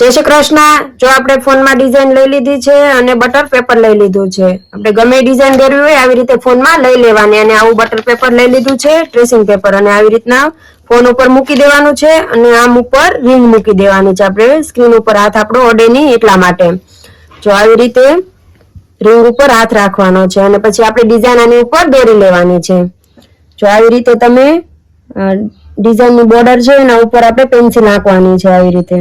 જય શ્રી કૃષ્ણ. જો આપણે ફોનમાં ડિઝાઇન લઈ લીધી છે અને બટર પેપર લઈ લીધું છે. આપણે ગમે ડિઝાઇન દેરવી હોય આવી રીતે ફોનમાં લઈ લેવાની અને આવું બટર પેપર લઈ લીધું છે ટ્રેસિંગ પેપર અને આવી રીતના ફોન ઉપર મૂકી દેવાનું છે અને આમ ઉપર રિંગ મૂકી દેવાની છે. આપણે સ્ક્રીન ઉપર હાથ આપણો ઓડે નહીં એટલા માટે. જો આવી રીતે રિંગ ઉપર હાથ રાખવાનો છે અને પછી આપણે ડિઝાઇન આની ઉપર દોરી લેવાની છે. જો આવી રીતે તમે ડિઝાઇનની બોર્ડર છે એના ઉપર આપણે પેન્સિલ નાખવાની છે આવી રીતે.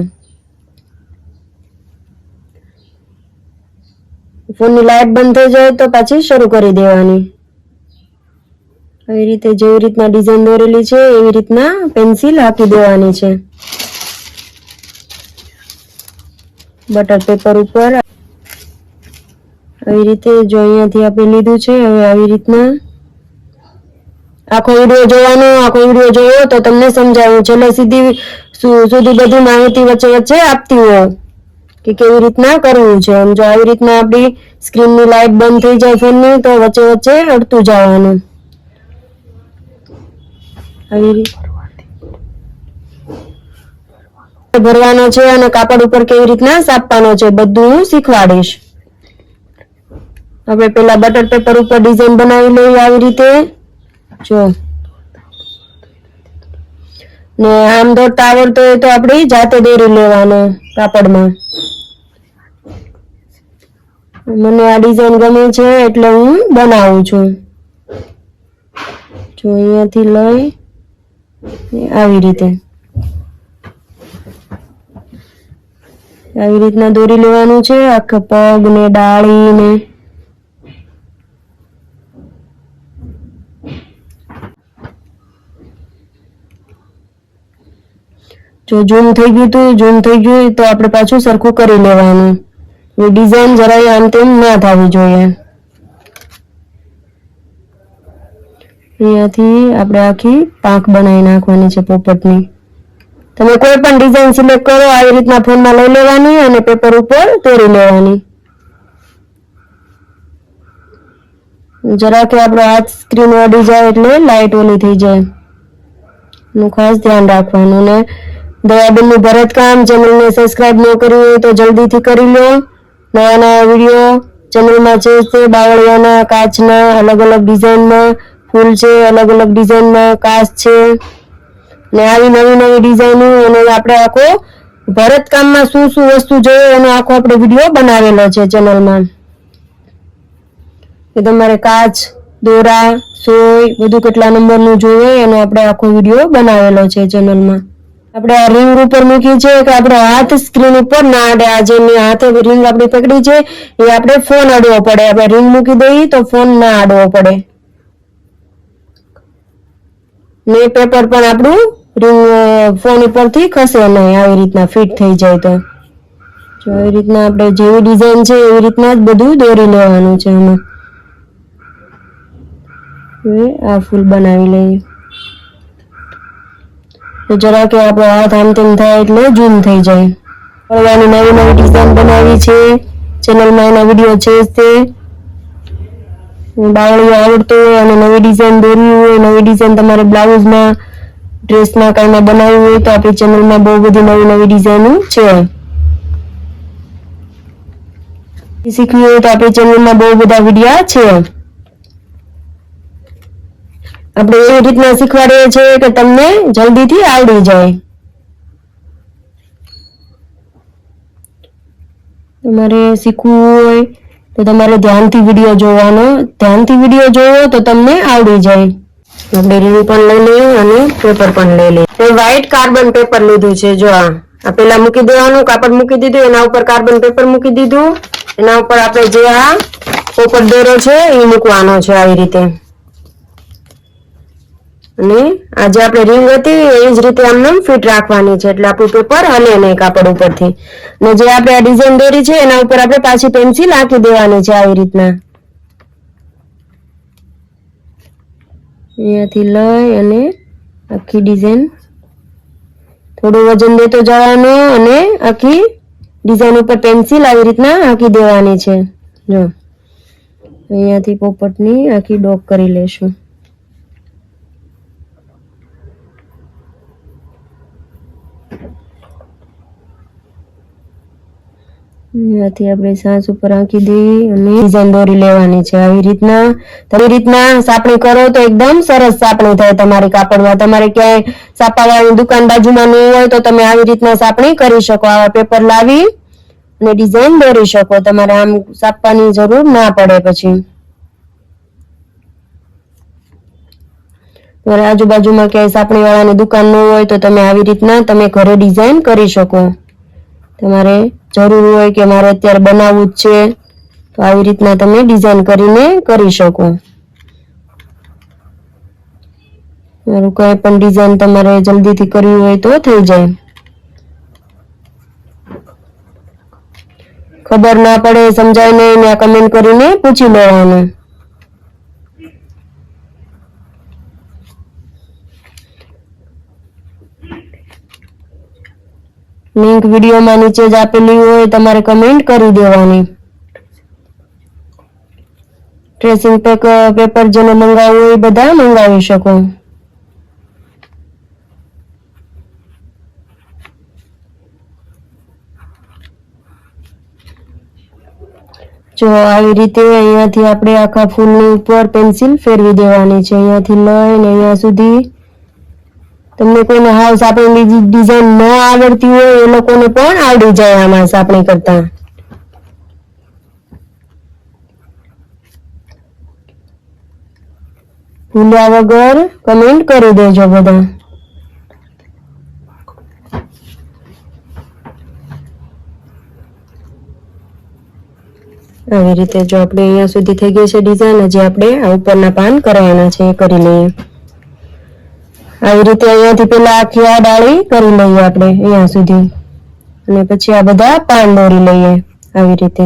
ફોનની લાઇટ બંધ થઈ જાય તો પાછી શરૂ કરી દેવાની. આવી રીતે જેવી રીતના ડિઝાઇન દોરેલી છે, એવી રીતના પેન્સિલ આપી દેવાની છે. બટર પેપર ઉપર આવી રીતે જો અહીંયાથી આપણે લીધું છે, હવે આવી રીતના આખો વીડિયો જોવાનો, આખો વીડિયો જોયો તો તમને સમજાવ્યું છેલ્લે સીધી સુધી બધી માહિતી વચ્ચે વચ્ચે આપતી હોય કે કેવી રીતના કરવું છે? એમ જો આવી રીતના આપણી સ્ક્રીનની લાઇટ બંધ થઈ જાય ફોનની તો વચ્ચે વચ્ચે અડતું જવાનું. ભરવાનો છે અને કાપડ ઉપર કેવી રીતના સાપવાનો છે, બધું હું શીખવાડીશ. આપણે પેલા બટર પેપર ઉપર ડિઝાઇન બનાવી લઈએ આવી રીતે. જો. ને આમ દોરતા આવડતો હોય તો આપણે જાતે દોરી લેવાનો કાપડમાં. મને આ ડિઝાઇન ગમે છે એટલે હું બનાવું છું. જો અહીંયાથી લઈ આવી રીતે. આવી રીતના દોરી લેવાનું છે, આખા પગ ને ડાળી ને. જો જૂમ થઈ ગયું હતું જૂમ થઈ ગયું તો આપણે પાછું સરખું કરી લેવાનું. ડિઝાઇન જરાય આમ તેમ ના થવી જોઈએ. અહીંયાથી આપણે આખી પાંખ બનાવી નાખવાની છે પોપટની. તમે કોઈ પણ ડિઝાઇન સિલેક્ટ કરો, આવી રીતના ફોનમાં લઈ લેવાની અને પેપર ઉપર તોડી લેવાની. જરા કે આપણો હાથ સ્ક્રીન અડી જાય એટલે લાઇટ ઓલી થઈ જાય. નું ખાસ ધ્યાન રાખવાનું ને દયાબેનનું ભરતકામ ચેનલને સબસ્ક્રાઇબ ન કર્યું હોય તો જલ્દીથી કરી લો. નવા નવા વીડિયો ચેનલમાં છે તે બાવળિયાના કાચના અલગ અલગ ડિઝાઇનમાં ફૂલ છે અલગ અલગ ડિઝાઇનમાં કાચ છે. ને આવી નવી નવી ડિઝાઇનો અને આપણે આખો ભરતકામમાં શું શું વસ્તુ જોઈએ એનો આખો આપણે વીડિયો બનાવેલો છે ચેનલમાં. કે તમારે કાચ, દોરા, સોય, બધું કેટલા નંબરનું જોઈએ એનો આપણે આખો વીડિયો બનાવેલો છે ચેનલમાં. આપણે આ રિંગ ઉપર મૂકી છે કે આપણો હાથ સ્ક્રીન ઉપર ના અડે આ જે હાથે રિંગ આપણી પકડી છે, એ આપણે ફોન અડવો પડે. આપણે રિંગ મૂકી દઈએ તો ફોન ના અડવો પડે. ને પેપર પણ આપણું રિંગ ફોન ઉપરથી ખસે નહીં આવી રીતના ફિટ થઈ જાય તો. જો એવી રીતના આપણે જેવી ડિઝાઇન છે, એવી રીતના જ બધું દોરી લેવાનું છે એમાં આ ફૂલ બનાવી લઈએ. તો જરા કે આપણો હાથ આમ તેમ થાય એટલે ઝૂમ થઈ જાય. ફરવાની નવી નવી ડિઝાઇન બનાવી છે. ચેનલમાં એના વીડિયો છે તે. બાવળીઓ આવડતો હોય અને નવી ડિઝાઇન દોરવી હોય, નવી ડિઝાઇન તમારે બ્લાઉઝમાં ડ્રેસમાં કાંઈમાં બનાવવી હોય તો આપણી ચેનલમાં બહુ બધી નવી નવી ડિઝાઇનો છે. શીખવી હોય તો આપણી ચેનલમાં બહુ બધા વિડીયા છે. આપણે એવી રીતના શીખવાડીએ છીએ કે તમને જલ્દીથી આવડી જાય. તમારે શીખવું હોય તો તમારે ધ્યાનથી વીડિયો જોવાનો, ધ્યાનથી વીડિયો જોવો તો તમને આવડી જાય. આપણે રીલ પણ લઈ લઈએ અને પેપર પણ લઈ લઈએ. મેં વ્હાઈટ કાર્બન પેપર લીધું છે, જો આ. પેલા મૂકી દેવાનું, કાપડ મૂકી દીધું, એના ઉપર કાર્બન પેપર મૂકી દીધું. એના ઉપર આપણે જે આ પોપટ દોરો છે, એ મૂકવાનો છે આવી રીતે. અને આ જે આપણે રિંગ હતી, એ જ રીતે આમને ફિટ રાખવાની છે. એટલે આપણું પેપર હલે નહીં કાપડ ઉપરથી. અને જે આપણે આ ડિઝાઇન દોરી છે, એના ઉપર આપણે પાછી પેન્સિલ આંકી દેવાની છે આવી રીતના. અહીંયાથી લઈ અને આખી ડિઝાઇન થોડું વજન દેતો જવાનું અને આખી ડિઝાઇન ઉપર પેન્સિલ આવી રીતના આંકી દેવાની છે. જો. અહીંયાથી પોપટની આખી ડોક કરી લેશું. અહીંયાથી આપણે સાસ ઉપર આંકી દઈ અને ડિઝાઇન દોરી લેવાની છે. આવી રીતના તમે રીતના સાપણી કરો તો એકદમ સરસ સાપણી થાય તમારી કાપડમાં. તમારે ક્યાંય સાપાવાળાની દુકાન બાજુમાં ન હોય તો તમે આવી રીતના સાપણી કરી શકો. આવા પેપર લાવી અને ડિઝાઇન દોરી શકો. તમારે આમ સાપવાની જરૂર ના પડે પછી. તમારે આજુબાજુમાં ક્યાંય સાપણી વાળાની દુકાન ન હોય તો તમે આવી રીતના તમે ઘરે ડિઝાઇન કરી શકો. તમારે જરૂર હોય કે મારે અત્યારે બનાવવું જ છે, તો આવી રીતના તમે ડિઝાઇન કરીને કરી શકો. મારું કંઈ પણ ડિઝાઇન તમારે જલ્દીથી કરવી હોય તો થઈ જાય. ખબર ના પડે, સમજાય નહીં કમેન્ટ કરીને પૂછી લેવાનું. લિંક વિડીયોમાં નીચે જ આપેલી હોય, તમારે કમેન્ટ કરી દેવાની. ટ્રેસિંગ પેક પેપર જેને મંગાવવું હોય બધા મંગાવી શકો. જો આવી રીતે અહીંયાથી આપણે આખા ફૂલની ઉપર પેન્સિલ ફેરવી દેવાની છે. અહીંયાથી લઈને અહીંયા સુધી તમને કોઈને હાવ સાપણી ડિઝાઇન ન આવડતી હોય, એ લોકોને પણ આવડી જાય આમાં સાપણી કરતા. ભૂલ્યા વગર કમેન્ટ કરી દેજો બધા. આવી રીતે જો આપણે અહીંયા સુધી થઈ ગઈ છે ડિઝાઇન હજી આપણે આ ઉપરના પાન કરવાના છે, એ કરી લઈએ. આવી રીતે અહીંયાથી પેલા આખી આ ડાળી કરી લઈએ આપણે, અહીંયા સુધી. અને પછી આ બધા પાન દોરી લઈએ આવી રીતે.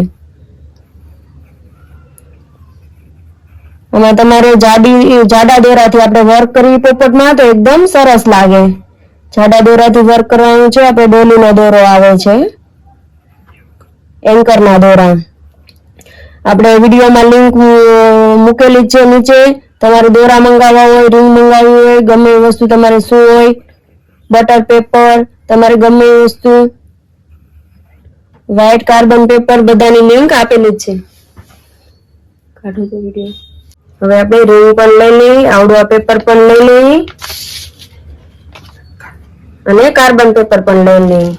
આમાં તમારે જાડી જાડા દોરાથી આપણે વર્ક કરવી પોપટમાં તો એકદમ સરસ લાગે. જાડા દોરાથી વર્ક કરવાનું છે, આપણે ડોલીનો દોરો આવે છે. એન્કરના દોરા. આપણે વિડીયોમાં લિંક મૂકેલી છે નીચે. તમારે દોરા મંગાવવા હોય રૂમ મંગાવવી હોય ગમે એ વસ્તુ તમારે શું હોય બટર પેપર તમારે ગમે એ વસ્તુ વ્હાઇટ કાર્બન પેપર બધાની લિંક આપેલી છે. કાઢો તો વીડિયો હવે આપણે રિંગ પણ લઈ લઈએ આવડવા પેપર પણ લઈ લઈએ અને કાર્બન પેપર પણ લઈ લઈ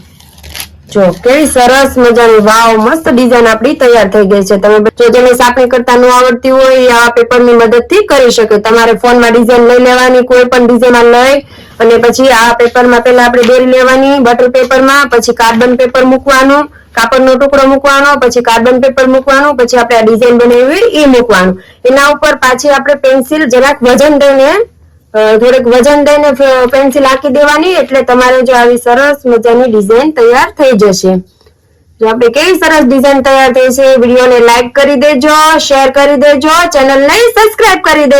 જો, કેવી સરસ મજાની, વાવ, મસ્ત ડિઝાઇન આપણી તૈયાર થઈ ગઈ છે. તમે જો જેને સાપણી કરતા ન આવડતી હોય, એ આ પેપરની મદદથી કરી શકે. તમારે ફોનમાં ડિઝાઇન લઈ લેવાની, કોઈ પણ ડિઝાઇનમાં લઈ અને પછી આ પેપરમાં પહેલા આપણે દોરી લેવાની બટર પેપરમાં પછી કાર્બન પેપર મૂકવાનું, કાપડનો ટુકડો મૂકવાનો, પછી કાર્બન પેપર મૂકવાનું, પછી આપણે આ ડિઝાઇન બનાવી એ મૂકવાનું. એના ઉપર પાછી આપણે પેન્સિલ જરાક વજન દઈને થોડીક વજન દઈને પેન્સિલ આંકી દેવાની એટલે તમારે જો આવી સરસ મજાની ડિઝાઇન તૈયાર થઈ જશે. જો આપણે કેવી સરસ ડિઝાઇન તૈયાર થઈ છે વિડીયોને લાઈક કરી દેજો શેર કરી દેજો ચેનલને સબસ્ક્રાઇબ કરી દેજો.